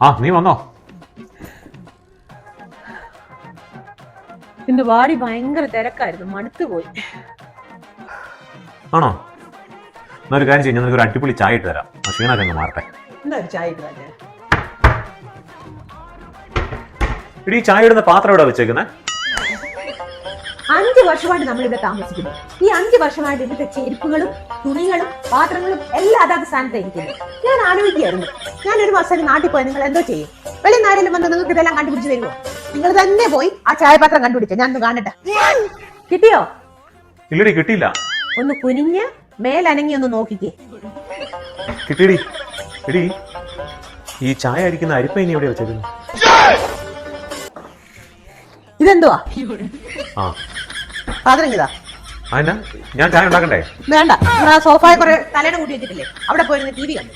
ആ നീ വന്നോ. എന്റെ വാടി ഭയങ്കര തിരക്കായിരുന്നു. മടുത്തു പോയി. ആണോ? എന്നാ ഒരു കാര്യം ചെയ്യാം ഞാൻ ഒരു അടിപൊളി ചായ ഇട്ട് തരാം. ആ ക്ഷീണൊക്കെ അങ്ങ് മാറട്ടെ. എന്താ ഒരു ചായ ഇട്ട് ഇടി ഈ ചായ ഇടുന്ന പാത്രം എവിടെ വെച്ചേക്കുന്നത് അഞ്ച് വർഷമായിട്ട് നമ്മൾ ഇവിടെ താമസിക്കുന്നു. ഈ അഞ്ച് വർഷമായിട്ട് ഇവിടുത്തെ ചെരുപ്പുകളും തുണികളും പാത്രങ്ങളും എല്ലാം അതാത് സ്ഥാനത്ത് ഇരിക്കുന്നു. ഞാൻ ആലോചിക്കുകയായിരുന്നു. ഞാൻ ഒരു മാസം നാട്ടിൽ പോയി. നിങ്ങൾ എന്തോ ചെയ്യും. ആരെങ്കിലും വന്ന് നിങ്ങൾക്ക് ഇതെല്ലാം കണ്ടുപിടിച്ച് തരുമോ നിങ്ങൾ തന്നെ പോയി ആ ചായപാത്രം കണ്ടുപിടിച്ചോ. ഞാൻ ഒന്ന് കാണട്ടെ. കിട്ടിയോ? ഇല്ലടി കിട്ടിയില്ല. ഒന്ന് കുനിഞ്ഞ് മേലനങ്ങി ഒന്ന് നോക്കിക്കേ. കിട്ടിയടി. എടി ഈ ചായ അരിക്കുന്ന അരിപ്പ ഇനി എവിടെ വെച്ചേക്കുന്നു ഇതെന്തുവാ? ആ. പാത്രം ഇതാ ഞാൻ ചായ ഉണ്ടാക്കണ്ടേ? വേണ്ട. ആ സോഫായ കുറെ തലയുടെ കൂട്ടി വെച്ചിട്ടില്ലേ? അവിടെ പോയിരുന്ന ടി വി കണ്ടു.